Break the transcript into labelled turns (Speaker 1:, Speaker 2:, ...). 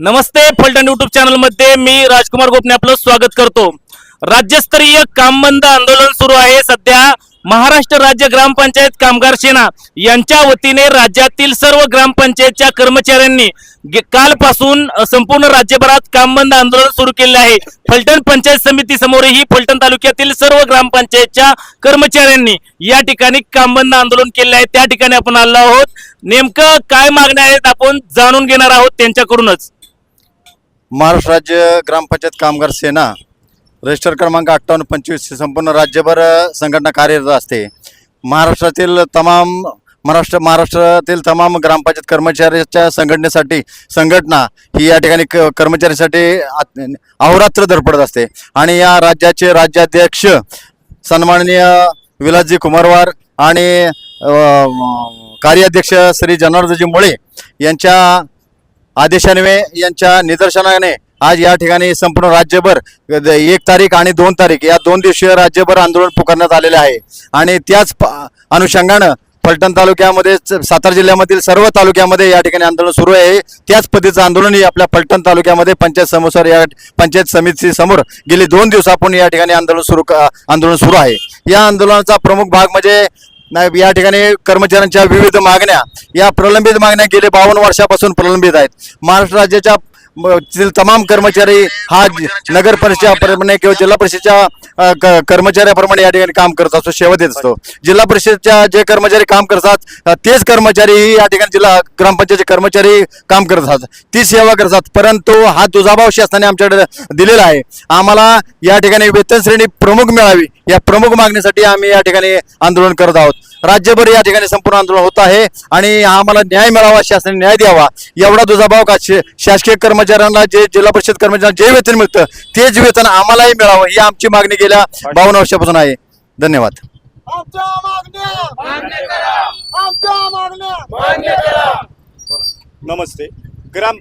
Speaker 1: नमस्ते Phaltan YouTube चॅनलमध्ये मी राजकुमार गोपने आपलं स्वागत करतो. राज्यस्तरीय कामबंद आंदोलन सुरू आहे. सध्या महाराष्ट्र राज्य ग्रामपंचायत कामगार सेना यांच्या वतीने राज्यातील सर्व ग्रामपंचायतच्या कर्मचाऱ्यांनी कालपासून संपूर्ण राज्यभरात कामबंद आंदोलन सुरू केले आहे. फलटण पंचायत समिती समोरही फलटण तालुक्यातील सर्व ग्रामपंचायतच्या कर्मचाऱ्यांनी या ठिकाणी कामबंद आंदोलन केले आहे. त्या ठिकाणी आपण आलो आहोत. नेमकं काय मागण्या आहेत आपण जाणून घेणार आहोत त्यांच्याकडूनच.
Speaker 2: महाराष्ट्र राज्य ग्रामपंचायत कामगार सेना रजिस्टर क्रमांक अठ्ठावन्न पंचवीस संपूर्ण राज्यभर संघटना कार्यरत असते. महाराष्ट्रातील तमाम महाराष्ट्र महाराष्ट्रातील तमाम ग्रामपंचायत कर्मचाऱ्याच्या संघटनेसाठी संघटना ही या ठिकाणी क कर्मचाऱ्यांसाठी अहोरात्र धडपडत असते. आणि या राज्याचे राज्याध्यक्ष सन्माननीय विलासजी कुमारवार आणि कार्याध्यक्ष श्री जनार्दनजी मुळे यांच्या आदेशान्वे यांच्या निदर्शनाने आज या ठिकाणी संपूर्ण राज्यभर एक तारीख आणि दोन तारीख या दोन दिवसीय राज्यभर आंदोलन पुकारण्यात आलेले आहे. आणि त्याच अनुषंगानं फलटण तालुक्यामध्ये सातारा जिल्ह्यामधील सर्व तालुक्यामध्ये या ठिकाणी आंदोलन सुरू आहे. त्याच पद्धतीचं आंदोलनही आपल्या फलटण तालुक्यामध्ये पंचायत समोर या पंचायत समिती समोर गेली दोन दिवसापूर्वी या ठिकाणी आंदोलन सुरू आंदोलन सुरू आहे. या आंदोलनाचा प्रमुख भाग म्हणजे नाही, या ठिकाणी कर्मचाऱ्यांच्या विविध मागण्या या प्रलंबित मागण्या गेले बावन्न वर्षापासून प्रलंबित आहेत. महाराष्ट्र राज्याच्या तमाम कर्मचारी हा नगर परिषदेप्रमाणे किंवा जिल्हा परिषदेच्या क- कर्मचाऱ्याप्रमाणे या ठिकाणी काम करत असतो सेवा देत असतो. जिल्हा परिषदच्या जे कर्मचारी काम करतात तेच कर्मचारी या ठिकाणी जिल्हा ग्रामपंचायतचे कर्मचारी काम करत असतात. ती सेवा करतात परंतु हा दुजाभाव शासनाने आमच्याकडे दिलेला आहे. आम्हाला या ठिकाणी वेतन श्रेणी प्रमुख मिळावी या प्रमुख मागणीसाठी आम्ही या ठिकाणी आंदोलन करत आहोत. राज्यभर या ठिकाणी संपूर्ण आंदोलन होत आहे आणि आम्हाला न्याय मिळावा शासनाने न्याय द्यावा. एवढा दुजाभाव का शे- शासकीय कर्मचाऱ्यांना जे जिल्हा परिषद कर्मचाऱ्यांना जे वेतन मिळतं तेच वेतन आम्हालाही मिळावं ही आमची मागणी गेल्या बावन्न वर्षापासून आहे. धन्यवाद.
Speaker 3: आमच्या मागण्या! आमच्या मागण्या!
Speaker 4: नमस्ते. ग्राम